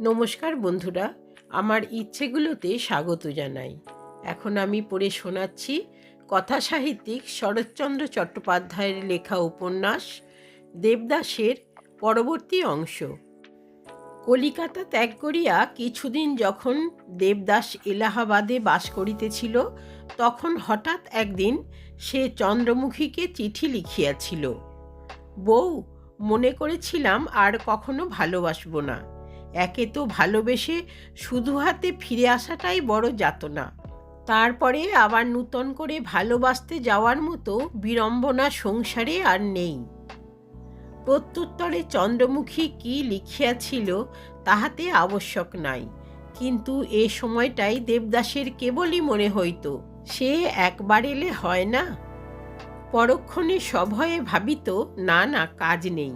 নমস্কার বন্ধুরা, আমার ইচ্ছেগুলোতে স্বাগত জানাই। এখন আমি পড়ে শোনাচ্ছি কথা সাহিত্যিক শরৎচন্দ্র চট্টোপাধ্যায়ের লেখা উপন্যাস, দেবদাসের পরবর্তী অংশ। কলিকাতা ত্যাগ করিয়া কিছুদিন যখন দেবদাস এলাহাবাদে বাস করিতেছিল, তখন হঠাৎ একদিন সে চন্দ্রমুখীকে চিঠি লিখিয়াছিল, বউ, মনে করেছিলাম আর কখনো ভালোবাসবো না। একে তো ভালোবেসে শুধু হাতে ফিরে আসাটাই বড় যাতনা। তারপরে আবার নূতন করে ভালোবাসতে যাওয়ার মতো বিড়ম্বনা সংসারে আর নেই। প্রত্যুত্তরে চন্দ্রমুখী কি লিখিয়াছিল তাহাতে আবশ্যক নাই, কিন্তু এ সময়টাই দেবদাসের কেবলই মনে হইত, সে একবার এলে হয় না। পরক্ষণে সভয়ে ভাবিত, না না, কাজ নেই।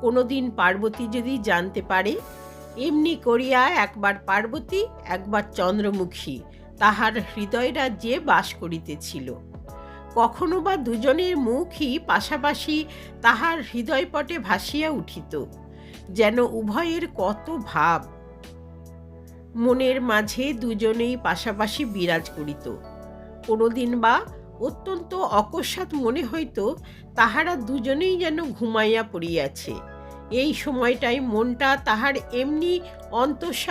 কোনোদিন পার্বতী যদি জানতে পারে এমনি করিয়া একবার পার্বতী, একবার চন্দ্রমুখী তাহার হৃদয় রাজ্যে বাস করিতেছিল। কখনো বা দুজনের মুখই পাশাপাশি তাহার হৃদয়পটে ভাসিয়া উঠিত, যেন উভয়ের কত ভাব। মনের মাঝে দুজনেই পাশাপাশি বিরাজ করিত। কোনোদিন বা অত্যন্ত অকস্মাৎ মনে হইত তাহারা দুজনেই যেন ঘুমাইয়া পড়িয়াছে। এই সময়টাই মনটা তাহার এমনি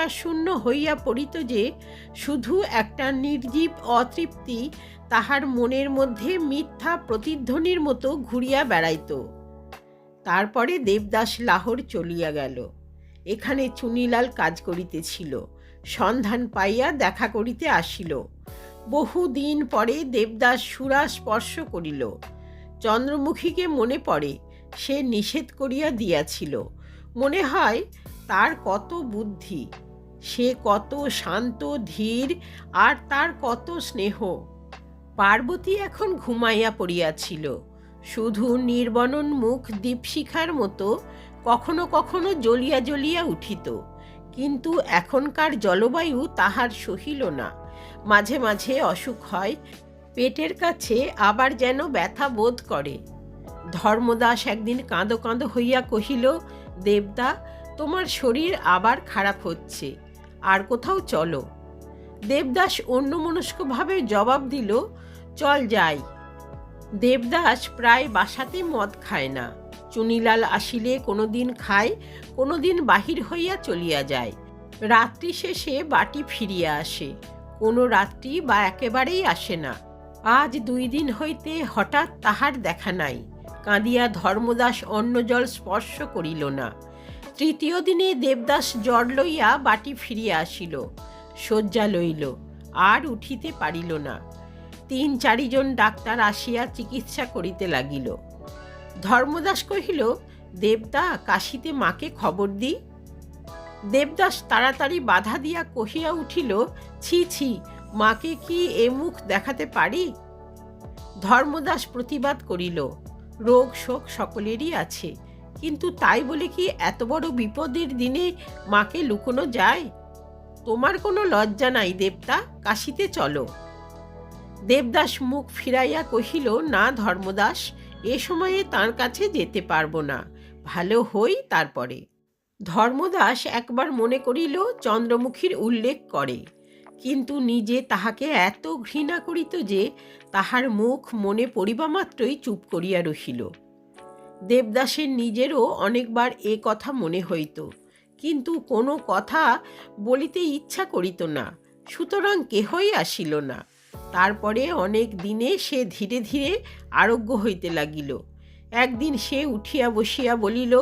শূন্য হইয়া পড়িত যে, শুধু একটা নির্জীব অতৃপ্তি তাহার মনের মধ্যে মিথ্যা প্রতিধ্বনির মতো ঘুরিয়া বেড়াইত। তারপরে দেবদাস লাহোর চলিয়া গেল। এখানে চুনিলাল কাজ করিতেছিল, সন্ধান পাইয়া দেখা করিতে আসিল। বহুদিন পরে দেবদাস সুরা স্পর্শ করিল। চন্দ্রমুখীকে মনে পড়ে সে নিষেধ করিয়া দিয়াছিল। মনে হয় তার কত বুদ্ধি, সে কত শান্ত, ধীর, আর তার কত স্নেহ। পার্বতী এখন ঘুমাইয়া পড়িয়াছিল। শুধু নির্বনন মুখ দীপশিখার মতো কখনো কখনো জ্বলিয়া জ্বলিয়া উঠিত। কিন্তু এখনকার জলবায়ু তাহার সহিল না। মাঝে মাঝে অসুখ হয়, পেটের কাছে আবার যেন ব্যথা বোধ করে। ধর্মদাস একদিন কাঁদো কাঁদো হইয়া কহিল, দেবদা, তোমার শরীর আবার খারাপ হচ্ছে, আর কোথাও চলো। দেবদাস অন্যমনস্কভাবে জবাব দিল, চল যাই। দেবদাস প্রায় বাসাতে মদ খায় না, চুনিলাল আসিলে কোনো দিন খায়, কোনোদিন বাহির হইয়া চলিয়া যায়। রাত্রি শেষে বাটি ফিরিয়া আসে, কোনো রাত্রি বা একেবারেই আসে না। আজ দুই দিন হইতে হঠাৎ তাহার দেখা নাই। কাঁদিয়া ধর্মদাস অন্ন জল স্পর্শ করিল না। তৃতীয় দিনে দেবদাস জ্বর লইয়া বাটি ফিরিয়া আসিল, শয্যা লইল, আর উঠিতে পারিল না। তিন চারিজন ডাক্তার আসিয়া চিকিৎসা করিতে লাগিল। ধর্মদাস কহিল, দেবদা, কাশিতে মাকে খবর দি দেবদাস তাড়াতাড়ি বাধা দিয়া কহিয়া উঠিল, ছি ছি, মাকে কি এ মুখ দেখাতে পারি? ধর্মদাস প্রতিবাদ করিল রোগ শোক সকলেরই আছে। কিন্তু তাই বলে কি এত বড় বিপদের দিনে মাকে লুকোনো যায়? তোমার কোনো লজ্জা নাই দেবতা, কাশিতে চলো। দেবদাস মুখ ফিরাইয়া কহিল, না ধর্মদাস, এ সময়ে তার কাছে যেতে পারব না। ভালো হই তারপরে। ধর্মদাস একবার মনে করিল, চন্দ্রমুখীর উল্লেখ করে। কিন্তু নিজে তাহাকে এত ঘৃণা করিত যে তাহার মুখ মনে পড়িবা মাত্রই চুপ করিয়া রহিল। দেবদাসের নিজেরও অনেকবার এ কথা মনে হইত, কিন্তু কোনো কথা বলিতে ইচ্ছা করিত না, সুতরাং কেহই আসিল না। তারপরে অনেক দিনে সে ধীরে ধীরে আরোগ্য হইতে লাগিল। একদিন সে উঠিয়া বসিয়া বলিল,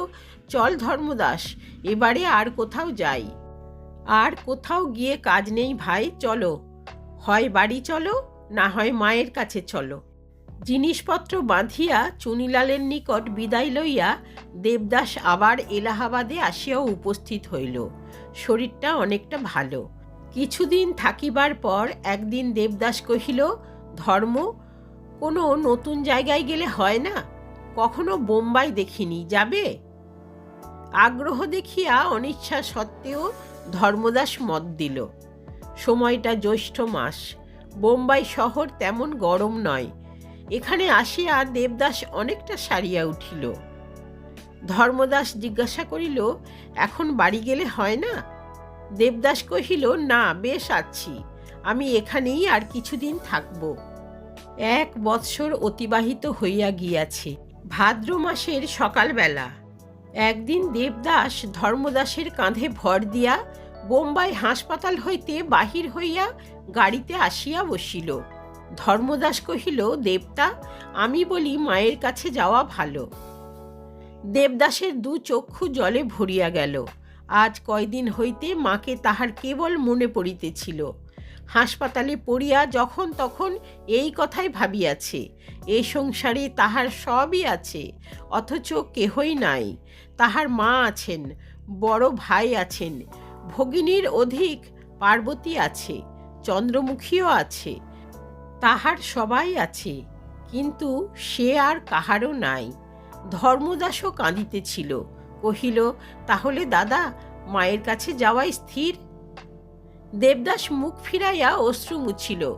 চল ধর্মদাস, এবারে আর কোথাও যাই। আর কোথাও গিয়ে কাজ নেই ভাই, চলো। হয় বাড়ি চলো, না হয় মায়ের কাছে চলো। জিনিসপত্র বাঁধিয়া চুনিলালের নিকট বিদায় লইয়া দেবদাস আবার এলাহাবাদে আসিয়াও উপস্থিত হইল। শরীরটা অনেকটা ভালো। কিছুদিন থাকিবার পর একদিন দেবদাস কহিল, ধর্ম, কোনো নতুন জায়গায় গেলে হয় না? কখনো বোম্বাই দেখিনি, যাবে? আগ্রহ দেখিয়া অনিচ্ছা সত্ত্বেও ধর্মদাস মত দিল। সময়টা জ্যৈষ্ঠ মাস। বোম্বাই শহর তেমন গরম নয়। এখানে আসিয়া দেবদাস অনেকটা সারিয়া উঠিল। ধর্মদাস জিজ্ঞাসা করিল, এখন বাড়ি গেলে হয় না? দেবদাস কহিল, না, বেশ আছি। আমি এখানেই আর কিছুদিন থাকব। এক বৎসর অতিবাহিত হইয়া গিয়াছে। ভাদ্র মাসের সকালবেলা। একদিন দেবদাস ধর্মদাসের কাঁধে ভর দিয়া বোম্বাই হাসপাতাল হইতে বাহির হইয়া গাড়িতে আসিয়া বসিল। ধর্মদাস কহিল, দেবতা, আমি বলি মায়ের কাছে যাওয়া ভালো। দেবদাসের দু চক্ষু জলে ভরিয়া গেল। আজ কয়দিন হইতে মাকে তাহার কেবল মনে পড়িতেছিল। হাসপাতালে পড়িয়া যখন তখন এই কথাই ভাবিয়াছে, এ সংসারে তাহার সবই আছে, অথচ কেহই নাই। তাহার মা আছেন, বড় ভাই আছেন, ভগিনীর অধিক পার্বতী আছে, চন্দ্রমুখীও আছে, তাহার সবাই আছে, কিন্তু সে আর কাহারও নাই। ধর্মদাসও কাঁদিতেছিল, কহিল, তাহলে দাদা, মায়ের কাছে যাওয়াই স্থির? দেবদাস মুখ ফিরাইয়া অশ্রু মুছিল।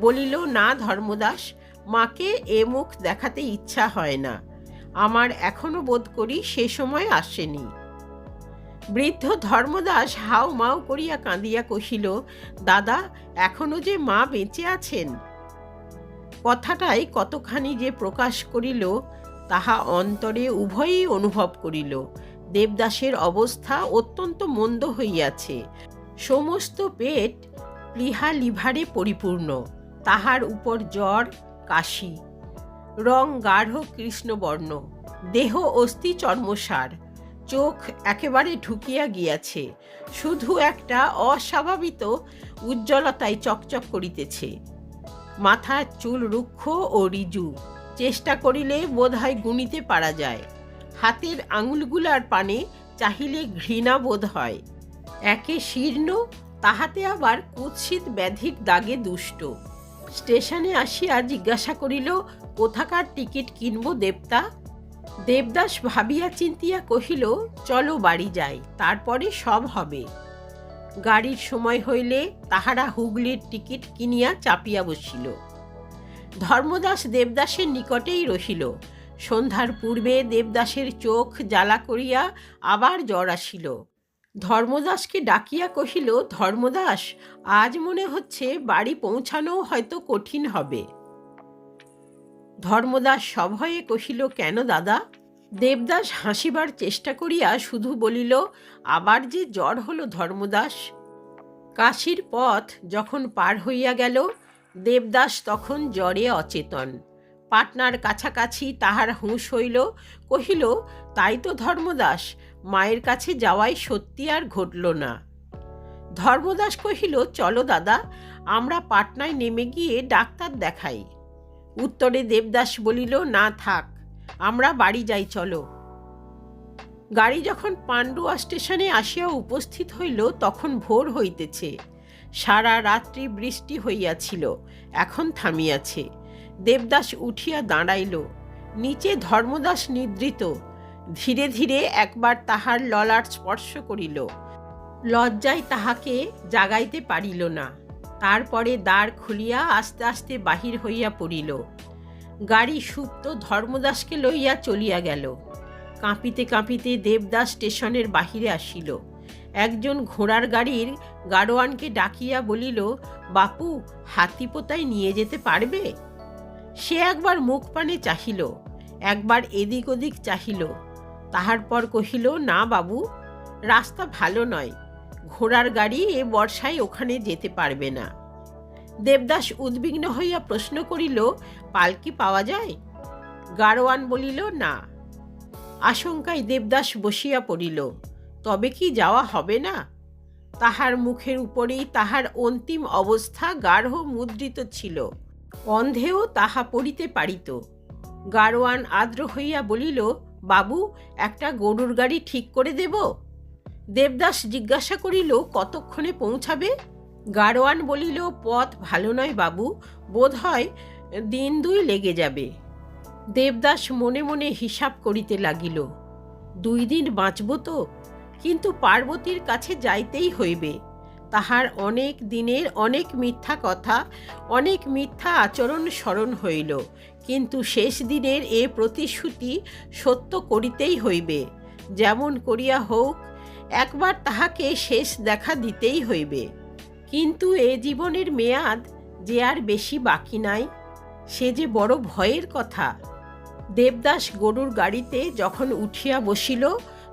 বলিল, না ধর্মদাস, মাকে এ মুখ দেখাতে ইচ্ছা হয় না। আমার এখনও বোধ করি সে সময় আসেনি। বৃদ্ধ ধর্মদাস হাও মাও করিয়া কাঁদিয়া কহিল, দাদা, এখনও যে মা বেঁচে আছেন? কথাটাই কতখানি যে প্রকাশ করিল, তাহা অন্তরে উভয়ই অনুভব করিল। দেবদাসের অবস্থা অত্যন্ত মন্দ হইয়াছে। সমস্ত পেট প্লিহা লিভারে পরিপূর্ণ, তাহার উপর জ্বর, কাশি। রং গাঢ় কৃষ্ণবর্ণ, দেহ অস্থি চর্মসার, চোখ একেবারে ঢুকিয়া গিয়াছে, শুধু একটা অস্বাভাবিত উজ্জ্বলতায় চকচক করিতেছে। মাথার চুল রুক্ষ ও রিজু, চেষ্টা করিলে বোধহয় গুনিতে পারা যায়। হাতের আঙুলগুলার পানে চাহিলে ঘৃণা বোধ হয়। একে শীর্ণ, তাহাতে আবার কুৎসিত ব্যাধির দাগে দুষ্ট। স্টেশনে আসিয়া জিজ্ঞাসা করিল, কোথাকার টিকিট কিনব দেবতা? দেবদাস ভাবিয়া চিন্তিয়া কহিল, চলো বাড়ি যাই, তারপরে সব হবে। গাড়ির সময় হইলে তাহারা হুগলির টিকিট কিনিয়া চাপিয়া বসিল। ধর্মদাস দেবদাসের নিকটেই রহিল। সন্ধ্যার পূর্বে দেবদাসের চোখ জ্বালা করিয়া আবার জ্বর আসিল। ধর্মদাসকে ডাকিয়া কহিল, ধর্মদাস, আজ মনে হচ্ছে বাড়ি পৌঁছানোও হয়তো কঠিন হবে। ধর্মদাস সভয়ে কহিল, কেন দাদা? দেবদাস হাসিবার চেষ্টা করিয়া শুধু বলিল, আবার যে জ্বর হলো ধর্মদাস। কাশির পথ যখন পার হইয়া গেল, দেবদাস তখন জ্বরে অচেতন। পাটনার কাছাকাছি তাহার হুঁশ হইল, কহিল, তাই তো ধর্মদাস মায়ের কাছে যাওয়াই সত্যি আর ঘটল না। ধর্মদাস কহিল, চলো দাদা, আমরা পাটনায় নেমে গিয়ে ডাক্তার দেখাই। উত্তরে দেবদাস বলিল, না থাক, আমরা বাড়ি যাই, চলো। গাড়ি যখন পান্ডুয়া স্টেশনে আসিয়া উপস্থিত হইল, তখন ভোর হইতেছে। সারা রাত্রি বৃষ্টি হইয়াছিল, এখন থামিয়াছে। দেবদাস উঠিয়া দাঁড়াইল। নিচে ধর্মদাস নিদ্রিত ধীরে ধীরে একবার তাহার ললাট স্পর্শ করিল। লজ্জায় তাহাকে জাগাইতে পারিল না। তারপরে দ্বার খুলিয়া আস্তে আস্তে বাহির হইয়া পড়িল। গাড়ি সুপ্ত ধর্মদাসকে লইয়া চলিয়া গেল। কাঁপিতে কাঁপিতে দেবদাস স্টেশনের বাহিরে আসিল। একজন ঘোড়ার গাড়ির গাড়োয়ানকে ডাকিয়া বলিল, বাপু, হাতিপোতায় নিয়ে যেতে পারবে? সে একবার মুখ পানে চাহিল, একবার এদিক ওদিক চাহিল। তাহার পর কহিল, না বাবু, রাস্তা ভালো নয়। ঘোড়ার গাড়ি এ বর্ষায় ওখানে যেতে পারবে না। দেবদাস উদ্বিগ্ন হইয়া প্রশ্ন করিল, পালকি পাওয়া যায়? গাড়োয়ান বলিল, না। আশঙ্কায় দেবদাস বসিয়া পড়িল, তবে কি যাওয়া হবে না? তাহার মুখের উপরেই তাহার অন্তিম অবস্থা গাঢ় মুদ্রিত ছিল, অন্ধেও তাহা পড়িতে পারিত। গাড়োয়ান আদ্র হইয়া বলিল বাবু, একটা গরুর গাড়ি ঠিক করে দেব? দেবদাস জিজ্ঞাসা করিল, কতক্ষণে পৌঁছাবে? গাড়োয়ান বলিল, পথ ভালো নয় বাবু বোধ হয় দিন দুই লেগে যাবে। দেবদাস মনে মনে হিসাব করিতে লাগিল, দুই দিন বাঁচব তো, কিন্তু পার্বতীর কাছে যাইতেই হইবে। তাহার অনেক দিনের অনেক মিথ্যা কথা, অনেক মিথ্যা আচরণ স্মরণ হইল কিন্তু শেষ দিনের এ প্রতিশ্রুতি সত্য করিতেই হইবে। যেমন করিয়া হোক, একবার তাহাকে শেষ দেখা দিতেই হইবে। কিন্তু এ জীবনের মেয়াদ যে আর বেশি বাকি নাই, সে যে বড় ভয়ের কথা। দেবদাস গরুর গাড়িতে যখন উঠিয়া বসিল,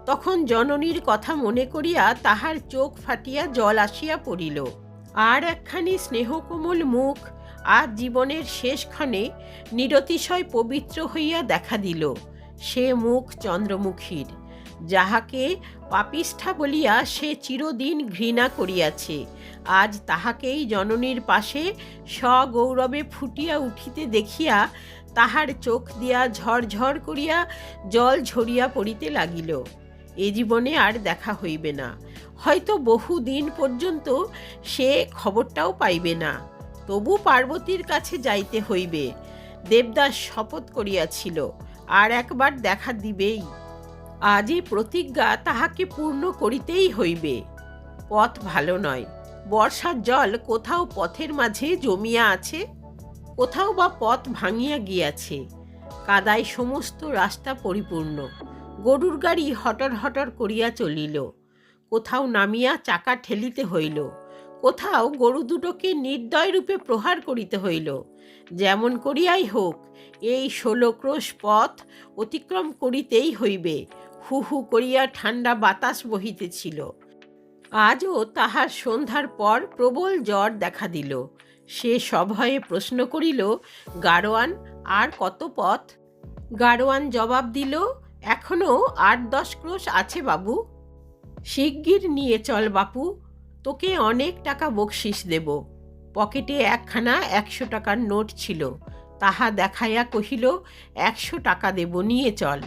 তখন জননীর কথা মনে করিয়া তাহার চোখ ফাটিয়া জল আসিয়া পড়িল। আর একখানি স্নেহকোমল মুখ আজ জীবনের শেষক্ষণে নিরতিশয় পবিত্র হইয়া দেখা দিল সে মুখ চন্দ্রমুখীর, যাহাকে পাপিষ্ঠা বলিয়া সে চিরদিন ঘৃণা করিয়াছে। আজ তাহাকেই জননীর পাশে সগৌরবে ফুটিয়া উঠিতে দেখিয়া তাহার চোখ দিয়া ঝরঝর করিয়া জল ঝরিয়া পড়িতে লাগিল। এ জীবনে আর দেখা হইবে না। হয়তো বহু দিন পর্যন্ত সে খবরটাও পাইবে না। তবু পার্বতীর কাছে যাইতে হইবে। দেবদাস শপথ করিয়াছিল, আর একবার দেখা দিবেই। আজই প্রতিজ্ঞা তাহাকে পূর্ণ করিতেই হইবে। পথ ভালো নয়। বর্ষার জল কোথাও পথের মাঝে জমিয়া আছে, কোথাও বা পথ ভাঙিয়া গিয়াছে। কাদায় সমস্ত রাস্তা পরিপূর্ণ। গরুর গাড়ি হটর হটর করিয়া চলিল। কোথাও নামিয়া চাকা ঠেলিতে হইল। কোথাও গরু দুটোকে নির্দয় রূপে প্রহার করিতে হইল। যেমন করিয়াই হোক, এই ষোলো ক্রোশ পথ অতিক্রম করিতেই হইবে। হু হু করিয়া ঠান্ডা বাতাস বহিতেছিল। আজও তাহার সন্ধ্যার পর প্রবল জ্বর দেখা দিল। সে সভয়ে প্রশ্ন করিল গারোয়ান আর কত পথ? গারোয়ান জবাব দিল, এখনও আট দশ ক্রোশ আছে বাবু। শিগগির নিয়ে চল বাপু। তোকে অনেক টাকা বকশিস দেব। পকেটে একখানা একশো টাকার নোট ছিল। তাহা দেখাইয়া কহিল, একশো টাকা দেব, নিয়ে চল।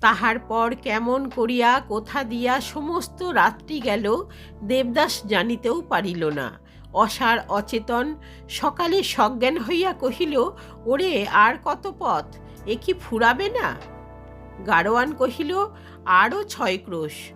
তাহার পর কেমন করিয়া কোথা দিয়া সমস্ত রাত্রি গেল, দেবদাস জানিতেও পারিল না। অসার অচেতন সকালে সজ্ঞান হইয়া কহিল, ওরে, আর কত পথ? এ কি ফুরাবে না? গাড়োয়ান কহিল আরও ছয় ক্রোশ।